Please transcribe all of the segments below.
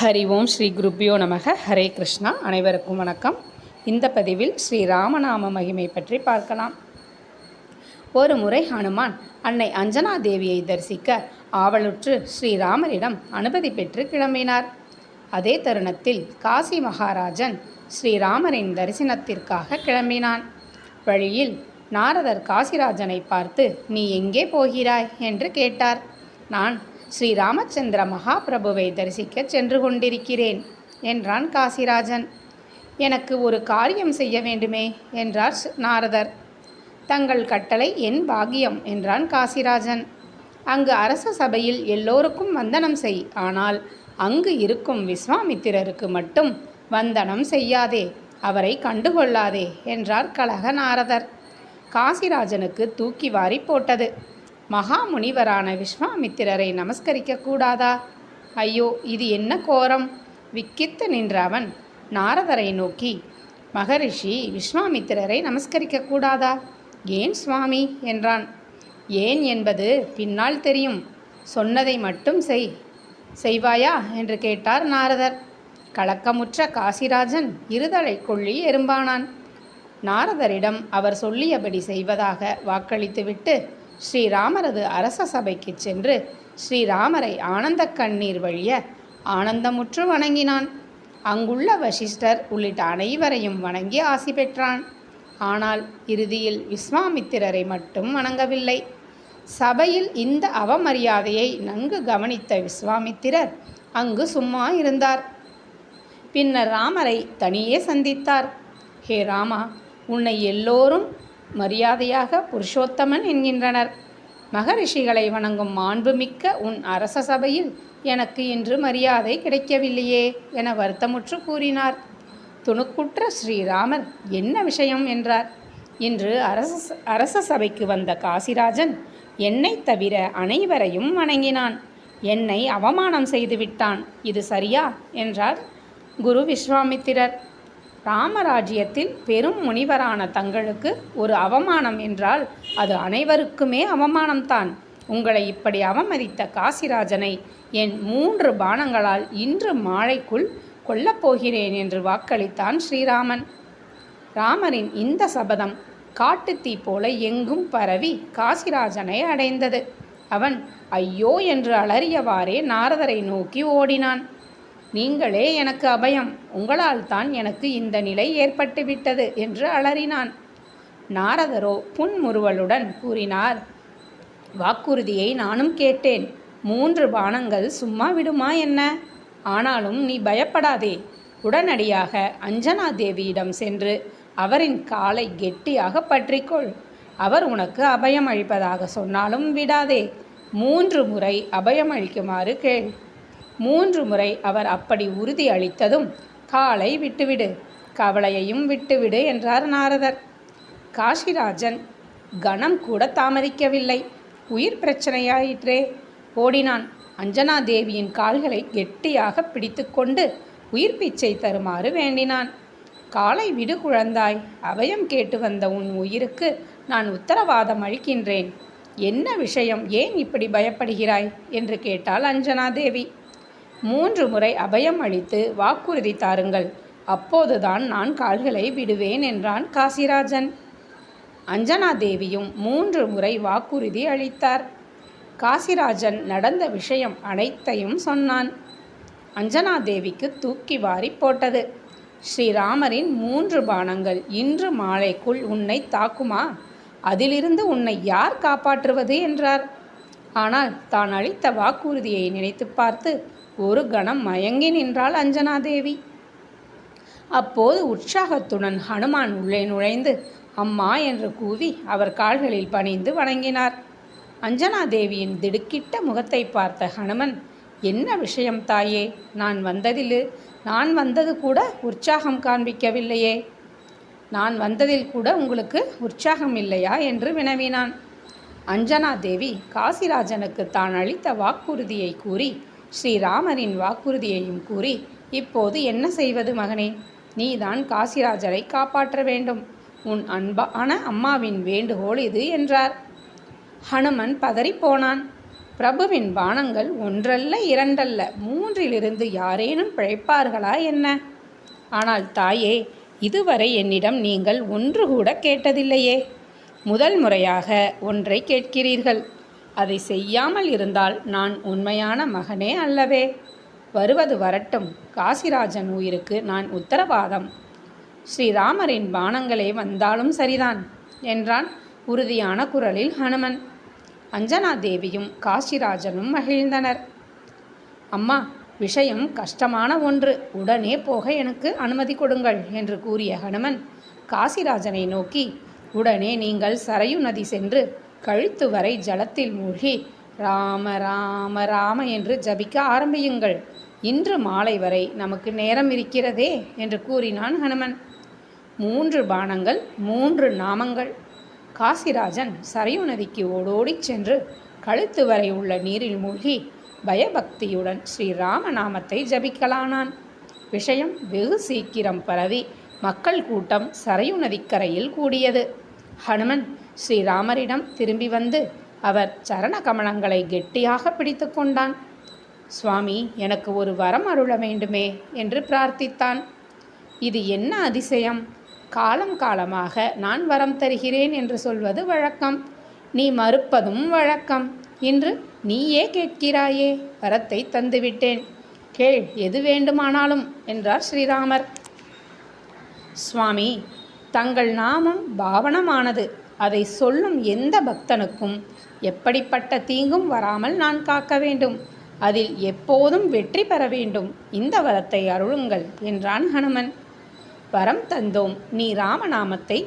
ஹரி ஓம் ஸ்ரீ குருப்பியோ நமக. ஹரே கிருஷ்ணா. அனைவருக்கும் வணக்கம். இந்த பதிவில் ஸ்ரீ ராமநாம மகிமை பற்றி பார்க்கலாம். ஒரு முறை ஹனுமான் அன்னை அஞ்சனா தேவியை தரிசிக்க ஆவலுற்று ஸ்ரீராமரிடம் அனுமதி பெற்று கிளம்பினார். அதே தருணத்தில் காசி மகாராஜன் ஸ்ரீராமரின் தரிசனத்திற்காக கிளம்பினான். வழியில் நாரதர் காசிராஜனை பார்த்து நீ எங்கே போகிறாய்? என்று கேட்டார். நான் ஸ்ரீ ராமச்சந்திர மகாபிரபுவை தரிசிக்க சென்று கொண்டிருக்கிறேன் என்றான் காசிராஜன். எனக்கு ஒரு காரியம் செய்ய வேண்டுமே என்றார் நாரதர். தங்கள் கட்டளை என் பாக்கியம் என்றான் காசிராஜன். அங்கு அரச சபையில் எல்லோருக்கும் வந்தனம் செய் ஆனால் அங்கு இருக்கும் விஸ்வாமித்திரருக்கு மட்டும் வந்தனம் செய்யாதே அவரை கண்டுகொள்ளாதே என்றார் கலக நாரதர். காசிராஜனுக்கு தூக்கி வாரி போட்டது. மகாமுனிவரான விஸ்வாமித்திரரை நமஸ்கரிக்க கூடாதா ஐயோ இது என்ன கோரம்? விக்கித்து நின்ற அவன் நாரதரை நோக்கி மகரிஷி விஸ்வாமித்திரரை நமஸ்கரிக்க கூடாதா ஏன் சுவாமி? என்றான். ஏன் என்பது பின்னால் தெரியும். சொன்னதை மட்டும் செய். செய்வாயா? என்று கேட்டார் நாரதர். கலக்கமுற்ற காசிராஜன் இருதலை கொள்ளி எறும்பானான். நாரதரிடம் அவர் சொல்லியபடி செய்வதாக வாக்களித்துவிட்டு ஸ்ரீராமரது அரச சபைக்கு சென்று ஸ்ரீராமரை ஆனந்த கண்ணீர் வழிய ஆனந்தமுற்று வணங்கினான். அங்குள்ள வசிஷ்டர் உள்ளிட்ட அனைவரையும் வணங்கி ஆசி பெற்றான். ஆனால் இறுதியில் விஸ்வாமித்திரரை மட்டும் வணங்கவில்லை. சபையில் இந்த அவமரியாதையை நன்கு கவனித்த விஸ்வாமித்திரர் அங்கு சும்மா இருந்தார். பின்னர் ராமரை தனியே சந்தித்தார். ஹே ராமா உன்னை எல்லோரும் மரியாதையாக புருஷோத்தமன் என்கின்றனர். மகரிஷிகளை வணங்கும் மாண்புமிக்க உன் அரச சபையில் எனக்கு இன்று மரியாதை கிடைக்கவில்லையே என வருத்தமுற்று கூறினார். துணுக்குற்ற ஸ்ரீராமர் என்ன விஷயம் என்றார். இன்று அரச அரச சபைக்கு வந்த காசிராஜன் என்னை தவிர அனைவரையும் வணங்கினான். என்னை அவமானம் செய்துவிட்டான். இது சரியா? என்றார் குரு விஸ்வாமித்திரர். ராமராஜ்யத்தில் பெரும் முனிவரான தங்களுக்கு ஒரு அவமானம் என்றால் அது அனைவருக்குமே அவமானம்தான். உங்களை இப்படி அவமதித்த காசிராஜனை என் மூன்று பானங்களால் இன்று மாலைக்குள் கொல்லப்போகிறேன் என்று வாக்களித்தான் ஸ்ரீராமன். ராமரின் இந்த சபதம் காட்டுத்தீ போல எங்கும் பரவி காசிராஜனை அடைந்தது. அவன் ஐயோ என்று அலறியவாறே நாரதரை நோக்கி ஓடினான். நீங்களே எனக்கு அபயம். உங்களால் தான் எனக்கு இந்த நிலை ஏற்பட்டுவிட்டது என்று அலறினான். நாரதரோ புன்முறுவலுடன் கூறினார் வாக்குறுதியை நானும் கேட்டேன். மூன்று பானங்கள் சும்மா விடுமா என்ன? ஆனாலும் நீ பயப்படாதே. உடனடியாக அஞ்சனா தேவியிடம் சென்று அவரின் காலை கெட்டியாக பற்றிக்கொள். அவர் உனக்கு அபயம் அளிப்பதாக சொன்னாலும் விடாதே. மூன்று முறை அபயம் அளிக்குமாறு கேள். மூன்று முறை அவர் அப்படி உறுதி அளித்ததும் காலை விட்டுவிடு கவலையையும் விட்டுவிடு என்றார் நாரதர். காஷிராஜன் கணம் கூட தாமதிக்கவில்லை உயிர் பிரச்சனையாயிற்றே ஓடினான். அஞ்சனா தேவியின் கால்களை கெட்டியாக பிடித்துக்கொண்டு உயிர் பிச்சை தருமாறு வேண்டினான். காலை விடு குழந்தாய் அபயம் கேட்டு வந்த உன் உயிருக்கு நான் உத்தரவாதம் அளிக்கின்றேன். என்ன விஷயம் ஏன் இப்படி பயப்படுகிறாய்? என்று கேட்டாள் அஞ்சனா தேவி. மூன்று முறை அபயம் அளித்து வாக்குறுதி தாருங்கள். அப்போதுதான் நான் கால்களை விடுவேன் என்றான் காசிராஜன். அஞ்சனா தேவியும் மூன்று முறை வாக்குறுதி அளித்தார். காசிராஜன் நடந்த விஷயம் அனைத்தையும் சொன்னான். அஞ்சனா தேவிக்கு தூக்கி வாரி போட்டது. ஸ்ரீராமரின் மூன்று பானங்கள் இன்று மாலைக்குள் உன்னை தாக்குமா? அதிலிருந்து உன்னை யார் காப்பாற்றுவது? என்றார். ஆனால் தான் அளித்த வாக்குறுதியை நினைத்து பார்த்து ஒரு கணம் மயங்கி நின்றாள் அஞ்சனாதேவி. அப்போது உற்சாகத்துடன் ஹனுமான் உள்ளே நுழைந்து அம்மா என்று கூவி அவர் கால்களில் பணிந்து வணங்கினார். அஞ்சனாதேவியின் திடுக்கிட்ட முகத்தை பார்த்த ஹனுமன் என்ன விஷயம் தாயே நான் வந்ததில் நான் வந்தது கூட உற்சாகம் காண்பிக்கவில்லையே. நான் வந்ததில் கூட உங்களுக்கு உற்சாகம் இல்லையா? என்று வினவினான். அஞ்சனா தேவி காசிராஜனுக்கு தான் அளித்த வாக்குறுதியை கூறி ஸ்ரீராமரின் வாக்குறுதியையும் கூறி இப்போது என்ன செய்வது மகனே? நீதான் காசிராஜரை காப்பாற்ற வேண்டும். உன் அன்பான அம்மாவின் வேண்டுகோள் இது என்றார். ஹனுமன் பதறிப்போனான் பிரபுவின் பானங்கள் ஒன்றல்ல இரண்டல்ல மூன்றிலிருந்து யாரேனும் பிழைப்பார்களா என்ன? ஆனால் தாயே இதுவரை என்னிடம் நீங்கள் ஒன்று கூட கேட்டதில்லையே. முதல் முறையாக ஒன்றை கேட்கிறீர்கள். அதை செய்யாமல் இருந்தால் நான் உண்மையான மகனே அல்லவே. வருவது வரட்டும். காசிராஜன் உயிருக்கு நான் உத்தரவாதம். ஸ்ரீராமரின் பானங்களே வந்தாலும் சரிதான் என்றான் உறுதியான குரலில் ஹனுமன். அஞ்சனா தேவியும் காசிராஜனும் மகிழ்ந்தனர். அம்மா விஷயம் கஷ்டமான ஒன்று. உடனே போக எனக்கு அனுமதி கொடுங்கள் என்று கூறிய ஹனுமன் காசிராஜனை நோக்கி உடனே நீங்கள் சரையு நதி சென்று கழுத்து வரை ஜலத்தில் மூழ்கி ராம ராம ராம என்று ஜபிக்க ஆரம்பியுங்கள். இன்று மாலை வரை நமக்கு நேரம் இருக்கிறதே என்று கூறினான் ஹனுமன். மூன்று பானங்கள் மூன்று நாமங்கள். காசிராஜன் சரையு நதிக்கு ஓடோடிச் சென்று கழுத்து வரை உள்ள நீரில் மூழ்கி பயபக்தியுடன் ஸ்ரீராம நாமத்தை ஜபிக்கலானான். விஷயம் வெகு சீக்கிரம் பரவி மக்கள் கூட்டம் சரையு நதிக்கரையில் கூடியது. ஹனுமன் ஸ்ரீராமரிடம் திரும்பி வந்து அவர் சரண கமலங்களை கெட்டியாக பிடித்து கொண்டான். சுவாமி எனக்கு ஒரு வரம் அருள வேண்டுமே என்று பிரார்த்தித்தான். இது என்ன அதிசயம்? காலம் காலமாக நான் வரம் தருகிறேன் என்று சொல்வது வழக்கம். நீ மறுப்பதும் வழக்கம் இன்று நீயே கேட்கிறாயே வரத்தை தந்துவிட்டேன். கேள் எது வேண்டுமானாலும் என்றார் ஸ்ரீராமர். சுவாமி தங்கள் நாமம் பாவனமானது. அதை சொல்லும் எந்த பக்தனுக்கும் எப்படிப்பட்ட தீங்கும் வராமல் நான் காக்க வேண்டும். அதில் எப்போதும் வெற்றி பெற வேண்டும். இந்த வரத்தை அருளுங்கள் என்றான் ஹனுமன். வரம் தந்தோம். நீ ராமநாமத்தை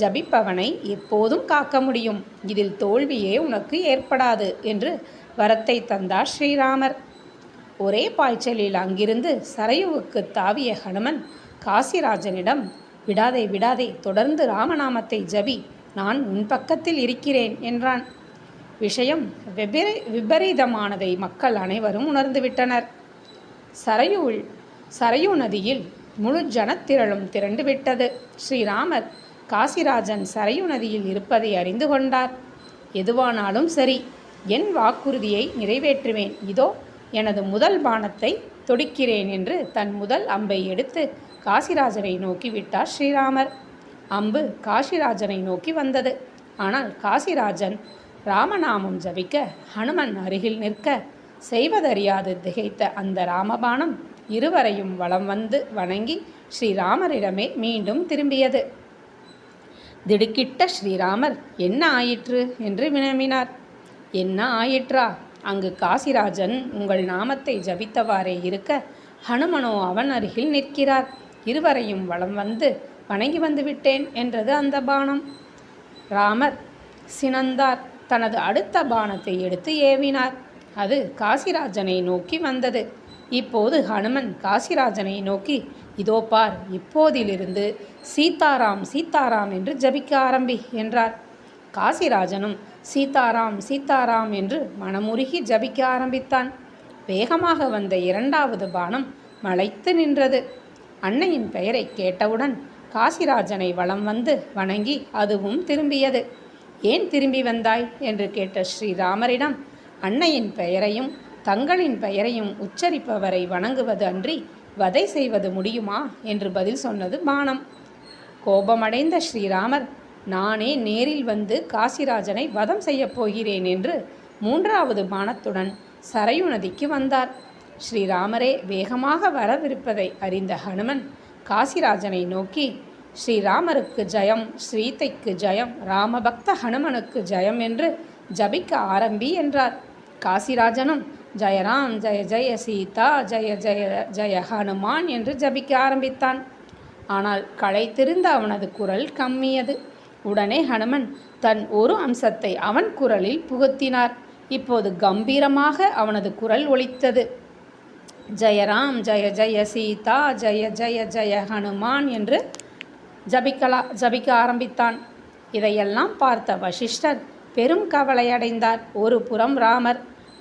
ஜபிப்பவனை எப்போதும் காக்க முடியும். இதில் தோல்வியே உனக்கு ஏற்படாது என்று வரத்தை தந்தார் ஸ்ரீராமர். ஒரே பாய்ச்சலில் அங்கிருந்து சரையுவுக்கு தாவிய ஹனுமன் காசிராஜனிடம் விடாதே விடாதே தொடர்ந்து ராமநாமத்தை ஜபி. நான் உன் பக்கத்தில் இருக்கிறேன் என்றான். விஷயம் வெபிரி விபரீதமானதை மக்கள் அனைவரும் உணர்ந்துவிட்டனர். சரையுள் சரையு நதியில் முழு ஜனத்திரளும் திரண்டு விட்டது ஸ்ரீராமர் காசிராஜன் சரையு நதியில் இருப்பதை அறிந்து கொண்டார். எதுவானாலும் சரி என் வாக்குறுதியை நிறைவேற்றுவேன். இதோ எனது முதல் பானத்தை தொடுக்கிறேன் என்று தன் முதல் அம்பை எடுத்து காசிராஜனை நோக்கி விட்டார் ஸ்ரீராமர். அம்பு காசிராஜனை நோக்கி வந்தது. ஆனால் காசிராஜன் ராமநாமம் ஜபிக்க ஹனுமன் அருகில் நிற்க செய்வதறியாது திகைத்த அந்த ராமபானம் இருவரையும் வலம் வந்து வணங்கி ஸ்ரீராமரிடமே மீண்டும் திரும்பியது. திடுக்கிட்ட ஸ்ரீராமர் என்ன ஆயிற்று? என்று வினவினார். என்ன ஆயிற்றா? அங்கு காசிராஜன் உங்கள் நாமத்தை ஜபித்தவாறே இருக்க ஹனுமனோ அவன் அருகில் நிற்கிறார். இருவரையும் வலம் வந்து வணங்கி வந்துவிட்டேன் என்றது அந்த பானம். ராமர் சினந்தார் தனது அடுத்த பானத்தை எடுத்து ஏவினார். அது காசிராஜனை நோக்கி வந்தது. இப்போது ஹனுமன் காசிராஜனை நோக்கி இதோ பார் இப்போதிலிருந்து சீதாராம் சீதாராம் என்று ஜபிக்க ஆரம்பி என்றார். காசிராஜனும் சீதாராம் சீதாராம் என்று மனமுருகி ஜபிக்க ஆரம்பித்தான். வேகமாக வந்த இரண்டாவது பானம் மலைத்து நின்றது. அன்னையின் பெயரை கேட்டவுடன் காசிராஜனை வலம் வந்து வணங்கி அதுவும் திரும்பியது. ஏன் திரும்பி வந்தாய்? என்று கேட்ட ஸ்ரீராமரிடம் அன்னையின் பெயரையும் தங்களின் பெயரையும் உச்சரிப்பவரை வணங்குவது அன்றி வதை செய்வது முடியுமா? என்று பதில் சொன்னது பானம். கோபமடைந்த ஸ்ரீராமர் நானே நேரில் வந்து காசிராஜனை வதம் செய்யப் போகிறேன் என்று மூன்றாவது பானத்துடன் சரையு நதிக்கு வந்தார். ஸ்ரீராமரே வேகமாக வரவிருப்பதை அறிந்த ஹனுமன் காசிராஜனை நோக்கி ஸ்ரீராமருக்கு ஜெயம் ஸ்ரீதைக்கு ஜெயம் ராமபக்த ஹனுமனுக்கு ஜெயம் என்று ஜபிக்க ஆரம்பி என்றார். காசிராஜனும் ஜெயராம் ஜெய ஜெய சீதா ஜெய ஜெய ஜெய ஹனுமான் என்று ஜபிக்க ஆரம்பித்தான். ஆனால் களை திருந்த அவனது குரல் கம்மியது. உடனே ஹனுமன் தன் ஒரு அம்சத்தை அவன் குரலில் புகுத்தினார். இப்போது கம்பீரமாக அவனது குரல் ஒலித்தது. ஜெயராம் ஜெய ஜெய சீதா ஜெய ஜெய ஜெய ஹனுமான் என்று ஜபிக்கலா ஜபிக்க ஆரம்பித்தான். இதையெல்லாம் பார்த்த வசிஷ்டர் பெரும் கவலையடைந்தார் ஒரு புறம் ராமர்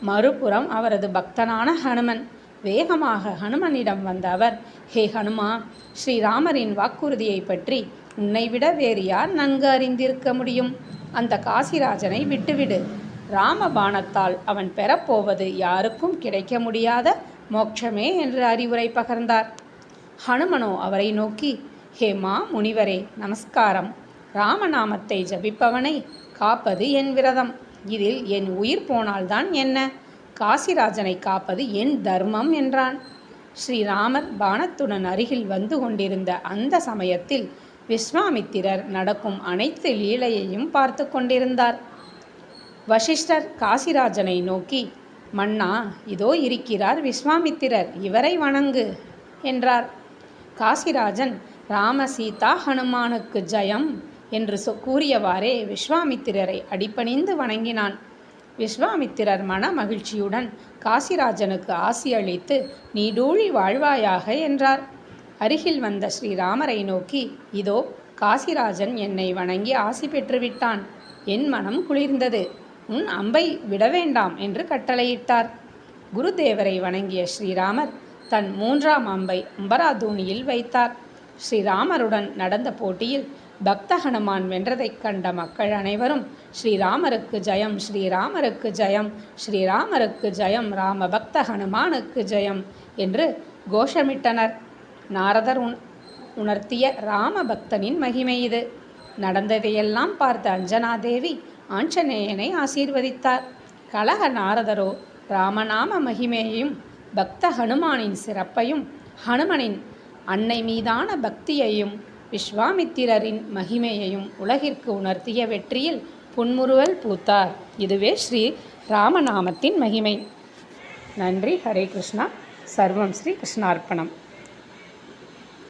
மறுபுறம் அவரது பக்தனான ஹனுமன். வேகமாக ஹனுமனிடம் வந்த அவர் ஹே ஹனுமா ஸ்ரீராமரின் வாக்குறுதியை பற்றி உன்னை விட வேறு யார் நன்கு அறிந்திருக்க முடியும்? அந்த காசிராஜனை விட்டுவிடு. ராமபாணத்தால் அவன் பெறப்போவது யாருக்கும் கிடைக்க முடியாத மோட்சமே என்று அறிவுரை பகர்ந்தார். ஹனுமனோ அவரை நோக்கி ஹே மா முனிவரே நமஸ்காரம். ராமநாமத்தை ஜபிப்பவனை காப்பது என் விரதம். இதில் என் உயிர் போனால்தான் என்ன? காசிராஜனை காப்பது என் தர்மம் என்றான். ஸ்ரீராமர் பானத்துடன் அருகில் வந்து கொண்டிருந்த அந்த சமயத்தில் விஸ்வாமித்திரர் நடக்கும் அனைத்து லீலையையும் பார்த்து கொண்டிருந்தார். வசிஷ்டர் காசிராஜனை நோக்கி மன்னா இதோ இருக்கிறார் விஸ்வாமித்திரர் இவரை வணங்கு என்றார். காசிராஜன் ராம சீதா ஹனுமானுக்கு ஜெயம் என்று சொ கூறியவாறே விஸ்வாமித்திரரை அடிப்பணிந்து வணங்கினான். விஸ்வாமித்திரர் மன மகிழ்ச்சியுடன் காசிராஜனுக்கு ஆசி அளித்து நீடூழி வாழ்வாயாக என்றார். அருகில் வந்த ஸ்ரீராமரை நோக்கி இதோ காசிராஜன் என்னை வணங்கி ஆசி பெற்றுவிட்டான். என் மனம் குளிர்ந்தது. உன் அம்பை விட வேண்டாம் என்று கட்டளையிட்டார். குருதேவரை வணங்கிய ஸ்ரீராமர் தன் மூன்றாம் அம்பை அம்பராதூணியில் வைத்தார். ஸ்ரீராமருடன் நடந்த போட்டியில் பக்த ஹனுமான் வென்றதைக் கண்ட மக்கள் அனைவரும் ஸ்ரீராமருக்கு ஜெயம் ஸ்ரீராமருக்கு ஜெயம் ஸ்ரீராமருக்கு ஜெயம் ராம பக்த ஹனுமானுக்கு ஜெயம் என்று கோஷமிட்டனர். நாரதர் உண் உணர்த்திய ராம பக்தனின் மகிமை இது. நடந்ததையெல்லாம் பார்த்த அஞ்சனாதேவி ஆஞ்சநேயனை ஆசீர்வதித்தார். கலக நாரதரோ ராமநாம மகிமையையும் பக்த ஹனுமானின் சிறப்பையும் ஹனுமனின் அன்னை மீதான பக்தியையும் விஸ்வாமித்திரரின் மகிமையையும் உலகிற்கு உணர்த்திய வெற்றியில் புன்முறுவல் பூத்தார். இதுவே ஸ்ரீ ராமநாமத்தின் மகிமை. நன்றி. ஹரே கிருஷ்ணா. சர்வம் ஸ்ரீ கிருஷ்ணார்ப்பணம்.